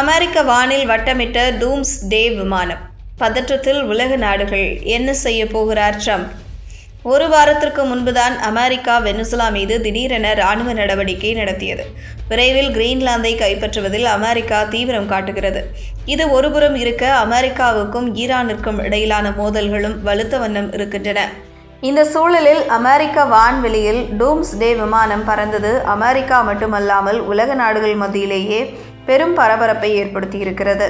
அமெரிக்க வானில் வட்டமிட்ட டூம்ஸ் டே விமானம். பதற்றத்தில் உலக நாடுகள் என்ன செய்ய போகிறார் ட்ரம்ப்? ஒரு வாரத்திற்கு முன்புதான் அமெரிக்கா வெனிசுலா மீது திடீரென ராணுவ நடவடிக்கை நடத்தியது. விரைவில் கிரீன்லாந்தை கைப்பற்றுவதில் அமெரிக்கா தீவிரம் காட்டுகிறது. இது ஒருபுறம் இருக்க அமெரிக்காவுக்கும் ஈரானிற்கும் இடையிலான மோதல்களும் வலுத்த வண்ணம் இருக்கின்றன. இந்த சூழலில் அமெரிக்க வான்வெளியில் டூம்ஸ் டே விமானம் பறந்தது அமெரிக்கா மட்டுமல்லாமல் உலக நாடுகள் மத்தியிலேயே பெரும் பரபரப்பை ஏற்படுத்தியிருக்கிறது.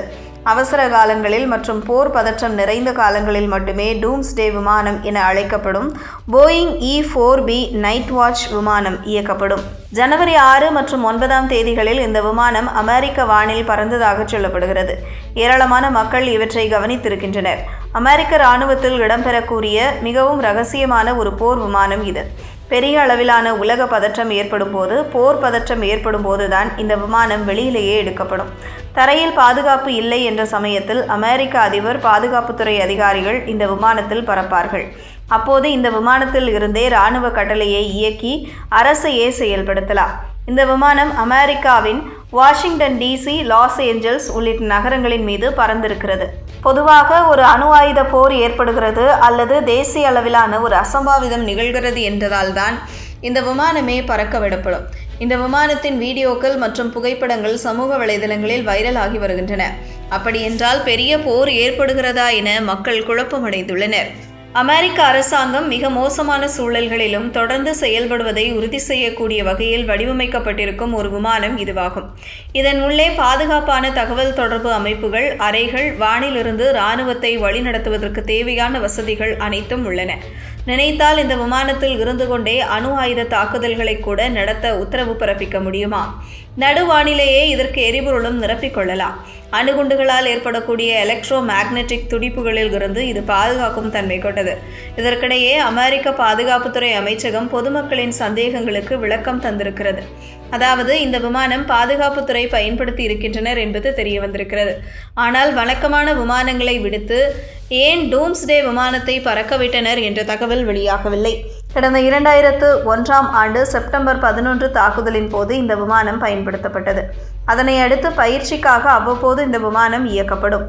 அவசர காலங்களில் மற்றும் போர் பதற்றம் நிறைந்த காலங்களில் மட்டுமே டூம்ஸ்டே விமானம் என அழைக்கப்படும் Boeing E four B night watch விமானம் இயக்கப்படும். ஜனவரி ஆறு மற்றும் ஒன்பதாம் தேதிகளில் இந்த விமானம் அமெரிக்க வானில் பறந்ததாக சொல்லப்படுகிறது. ஏராளமான மக்கள் இவற்றை கவனித்திருக்கின்றனர். அமெரிக்க இராணுவத்தில் இடம்பெறக்கூடிய மிகவும் ரகசியமான ஒரு போர் விமானம் இது. பெரிய அளவிலான உலக பதற்றம் ஏற்படும் போது போர் பதற்றம் ஏற்படும் போதுதான் இந்த விமானம் வெளியிலேயே எடுக்கப்படும். தரையில் பாதுகாப்பு இல்லை என்ற சமயத்தில் அமெரிக்க அதிபர் பாதுகாப்புத்துறை அதிகாரிகள் இந்த விமானத்தில் பறப்பார்கள். அப்போது இந்த விமானத்தில் இருந்தே இராணுவ கட்டளையை இயக்கி அரசையே செயல்படுத்தலாம். இந்த விமானம் அமெரிக்காவின் வாஷிங்டன் டிசி லாஸ் ஏஞ்சல்ஸ் உள்ளிட்ட நகரங்களின் மீது பறந்திருக்கிறது. பொதுவாக ஒரு அணு ஆயுத போர் ஏற்படுகிறது அல்லது தேசிய அளவிலான ஒரு அசம்பாவிதம் நிகழ்கிறது என்றதால் தான் இந்த விமானமே பறக்க விடப்படும். இந்த விமானத்தின் வீடியோக்கள் மற்றும் புகைப்படங்கள் சமூக வலைதளங்களில் வைரலாகி வருகின்றன. அப்படியென்றால் பெரிய போர் ஏற்படுகிறதா என மக்கள் குழப்பமடைந்துள்ளனர். அமெரிக்க அரசாங்கம் மிக மோசமான சூழல்களிலும் தொடர்ந்து செயல்படுவதை உறுதி செய்யக்கூடிய வகையில் வடிவமைக்கப்பட்டிருக்கும் ஒரு விமானம் இதுவாகும். இதன் உள்ளே பாதுகாப்பான தகவல் தொடர்பு அமைப்புகள் அறைகள் வானிலிருந்து இராணுவத்தை வழிநடத்துவதற்கு தேவையான வசதிகள் அனைத்தும் உள்ளன. நினைத்தால் இந்த விமானத்தில் இருந்து கொண்டே அணு ஆயுத தாக்குதல்களை கூட நடத்த உத்தரவு பிறப்பிக்க முடியுமா? நடுவானிலேயே இதற்கு எரிபொருளும் நிரப்பிக்கொள்ளலாம் அணுகுண்டுகளால் ஏற்படக்கூடிய எலக்ட்ரோ மேக்னெட்டிக் துடிப்புகளில் இருந்து இது பாதுகாக்கும் தன்மை கொண்டது. இதற்கிடையே அமெரிக்க பாதுகாப்புத்துறை அமைச்சகம் பொதுமக்களின் சந்தேகங்களுக்கு விளக்கம் தந்திருக்கிறது. அதாவது இந்த விமானம் பாதுகாப்புத்துறை பயன்படுத்தி இருக்கின்றனர் என்பது தெரிய வந்திருக்கிறது ஆனால் வழக்கமான விமானங்களை விடுத்து ஏன் டூம்ஸ்டே விமானத்தை பறக்கவிட்டனர் என்ற தகவல் வெளியாகவில்லை. கடந்த இரண்டாயிரத்து ஒன்றாம் ஆண்டு செப்டம்பர் பதினொன்று தாக்குதலின் போது இந்த விமானம் பயன்படுத்தப்பட்டது. அதனை அடுத்து பயிற்சிக்காக அவ்வப்போது இந்த விமானம் இயக்கப்படும்.